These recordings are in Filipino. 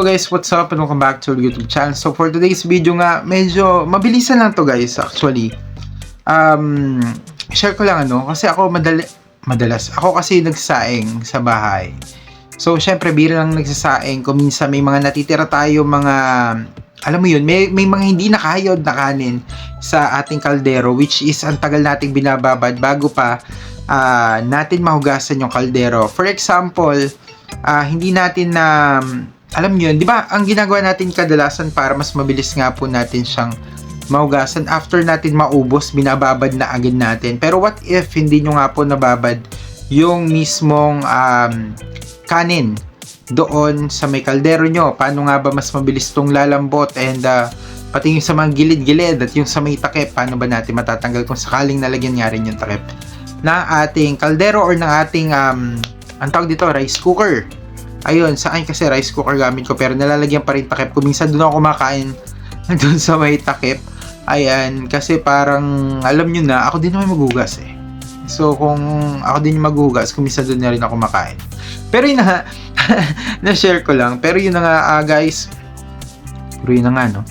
guys, what's up and welcome back to our YouTube channel. So for today's video nga, medyo mabilisan lang to guys actually. Um, share ko lang ano, kasi ako madali, madalas, ako kasi nagsaing sa bahay. So syempre bira lang nagsasaing kung minsan may mga natitira tayo mga alam mo yun, may, may mga hindi nakahayod na kanin sa ating kaldero which is ang tagal nating binababad bago pa ah, natin mahugasan yung kaldero. For example, ah, hindi natin na alam niyo, 'di ba? Ang ginagawa natin kadalasan para mas mabilis nga po natin siyang mahugasan after natin maubos, binababad na agad natin. Pero what if hindi nyo nga po nababad yung mismong um, kanin doon sa may kaldero nyo? Paano nga ba mas mabilis tong lalambot and uh, pati yung sa mga gilid-gilid at yung sa may takip, paano ba natin matatanggal kung sakaling nalagyan nga rin yung takip na ating kaldero or ng ating um, ang tawag dito, rice cooker. Ayun, sa akin kasi rice cooker gamit ko pero nalalagyan pa rin takip ko. Minsan doon ako kumakain doon sa may takip. Ayan, kasi parang alam nyo na, ako din naman maghugas eh. So kung ako din yung maghugas, kung minsan doon na rin ako makain. Pero yun na na-share ko lang. Pero yun na nga ah, guys, pero yun na nga no.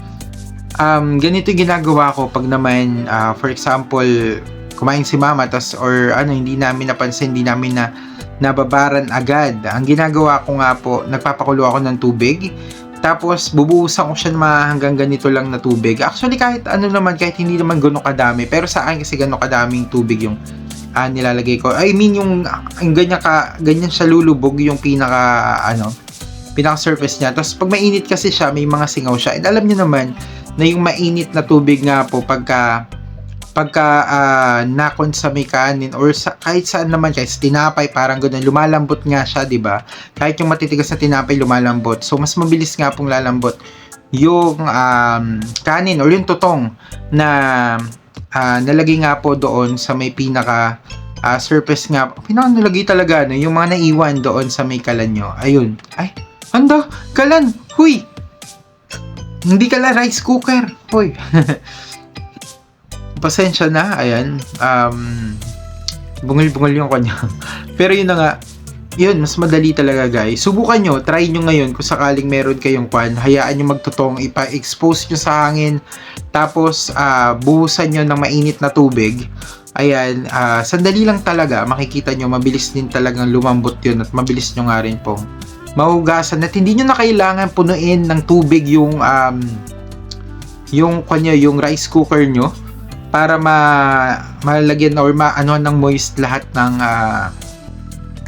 Um, ganito yung ginagawa ko pag naman, ah, for example, kumain si mama tas or ano hindi namin napansin hindi namin na nababaran agad. Ang ginagawa ko nga po nagpapakulo ako ng tubig. Tapos bubuhusan ko siya ng hanggang ganito lang na tubig. Actually kahit ano naman kahit hindi naman gano'ng kadami pero sa akin kasi gano'ng kadaming tubig yung ah, nilalagay ko. I mean yung, yung ganyan ka ganyan siya lulubog yung pinaka ano pinaka surface niya. Tapos pag mainit kasi siya may mga singaw siya. And alam niyo naman na yung mainit na tubig nga po pagka pagka ah, nakon sa may kanin or sa, kahit saan naman sa tinapay parang ganoon lumalambot nga siya 'di ba? Kahit yung matitigas na tinapay lumalambot. So mas mabilis nga pong lalambot yung um, kanin or yung tutong na ah, nalagay nga po doon sa may pinaka ah, surface nga pinaka nalagay talaga no? Yung mga naiwan doon sa may kalan nyo. Ayun. Ay anda kalan! Huy! Hindi kala rice cooker. Hoy pasensya na, ayan. Um, bungol-bungol yung kanya. Pero yun na nga, yun, mas madali talaga guys. Subukan nyo, try nyo ngayon kung sakaling meron kayong kwan, hayaan nyo magtutong, ipa-expose nyo sa hangin, tapos uh, buhusan nyo ng mainit na tubig. Ayan, ah, sandali lang talaga, makikita nyo, mabilis din talagang lumambot yun at mabilis nyo nga rin pong mahugasan at hindi nyo na kailangan punuin ng tubig yung um, yung kanya yung rice cooker nyo para ma malagyan or maano ng moist lahat ng ah,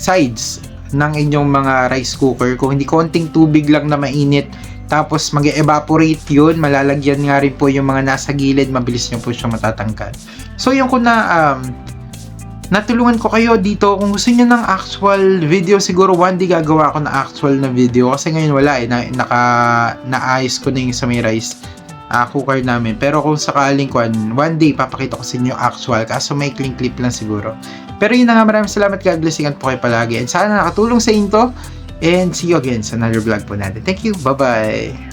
sides ng inyong mga rice cooker. Kung hindi konting tubig lang na mainit, tapos mag evaporate yun, malalagyan nga rin po yung mga nasa gilid, mabilis nyo po siya matatanggal. So yung kung na um, natulungan ko kayo dito, kung gusto niyo ng actual video, siguro one day gagawa ako ng actual na video kasi ngayon wala eh, na, naka, naayos ko na yung sa may rice uh, cooker namin. Pero kung sakaling kwan, one day papakita ko sa inyo actual kaso may clean clip lang siguro. Pero yun na nga maraming salamat God bless ingat po kayo palagi and sana nakatulong sa inyo and see you again sa another vlog po natin. Thank you. Bye bye.